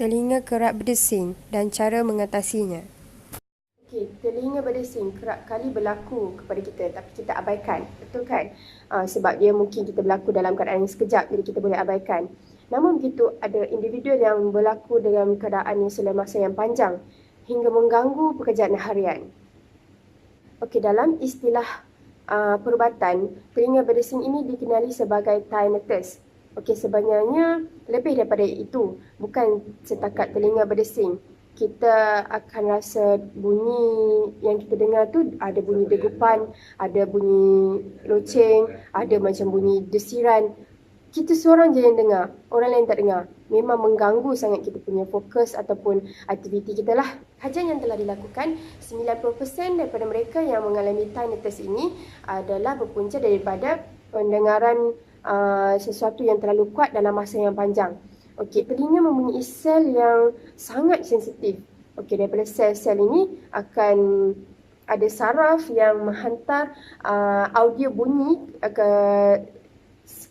Telinga kerap berdesing dan cara mengatasinya. Okey, telinga berdesing kerap kali berlaku kepada kita tapi kita abaikan. Betul kan? Uh, sebab dia mungkin kita berlaku dalam keadaan yang sekejap jadi kita boleh abaikan. Namun begitu ada individu yang berlaku dalam keadaan yang selama masa yang panjang hingga mengganggu pekerjaan harian. Okey, dalam istilah uh, perubatan, telinga berdesing ini dikenali sebagai tinnitus. Okey, sebenarnya lebih daripada itu. Bukan setakat telinga berdesing. Kita akan rasa bunyi yang kita dengar tu ada bunyi degupan, ada bunyi loceng, ada macam bunyi desiran. Kita seorang je yang dengar, orang lain tak dengar. Memang mengganggu sangat kita punya fokus ataupun aktiviti kita lah. Kajian yang telah dilakukan, 90% daripada mereka yang mengalami tinnitus ini adalah berpunca daripada pendengaran uh, sesuatu yang terlalu kuat dalam masa yang panjang. Okey, telinga mempunyai sel yang sangat sensitif. Okey, daripada sel-sel ini akan ada saraf yang menghantar uh, audio bunyi ke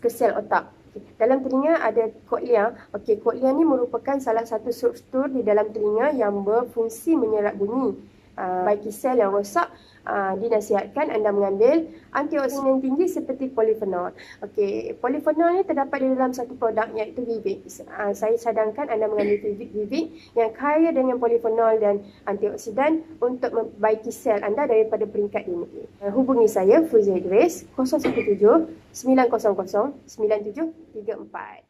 ke sel otak. Dalam telinga ada koklia. Okey, koklia ni merupakan salah satu struktur di dalam telinga yang berfungsi menyerap bunyi. Uh, baiki sel yang rosak uh, dinasihatkan anda mengambil antioksidan tinggi seperti polifenol. Okey, polifenol ni terdapat di dalam satu produk iaitu Vivik. Uh, saya cadangkan anda mengambil Vivik yang kaya dengan polifenol dan antioksidan untuk membaiki sel anda daripada peringkat dini. Uh, hubungi saya Fuzia Grace 017 900 9734.